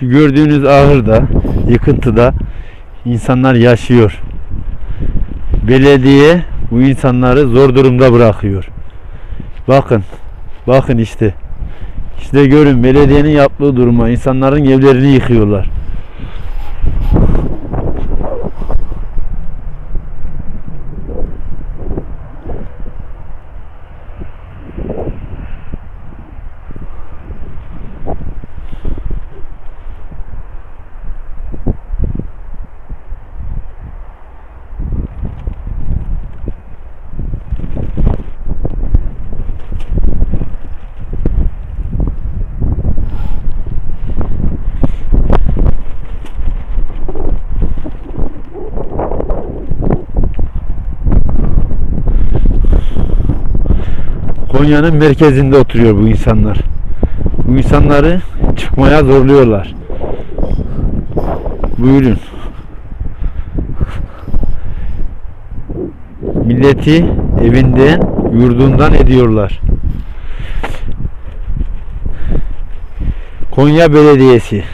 Şu gördüğünüz ahırda, yıkıntıda insanlar yaşıyor. Belediye bu insanları zor durumda bırakıyor. Bakın, bakın işte. İşte görün belediyenin yaptığı duruma insanların evlerini yıkıyorlar. Konya'nın merkezinde oturuyor bu insanlar. Bu insanları çıkmaya zorluyorlar. Buyurun. Milleti evinden, yurdundan ediyorlar. Konya Belediyesi.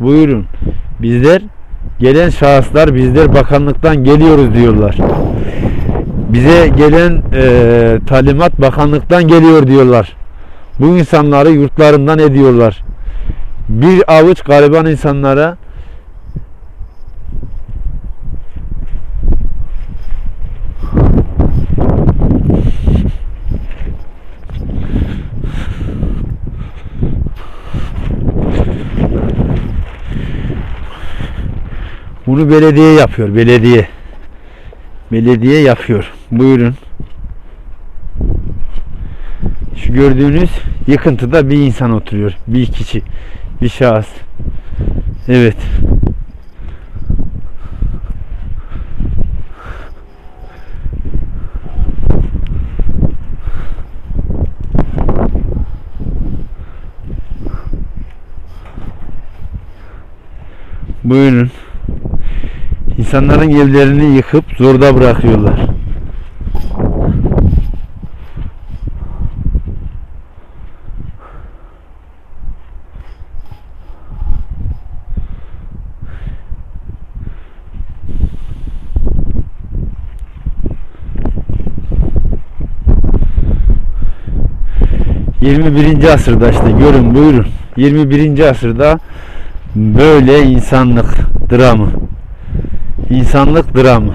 Buyurun. Bizler gelen şahıslar bizler bakanlıktan geliyoruz diyorlar. Bize gelen e, talimat bakanlıktan geliyor diyorlar. Bu insanları yurtlarından ediyorlar. Bir avuç gariban insanlara bunu belediye yapıyor, belediye. Belediye yapıyor. Buyurun. Şu gördüğünüz yıkıntıda bir insan oturuyor. Bir kişi. Bir şahıs. Evet. Buyurun. İnsanların evlerini yıkıp zorda bırakıyorlar. Yirmi birinci asırda işte görün buyurun. 21. asırda böyle insanlık dramı. İnsanlık dramı.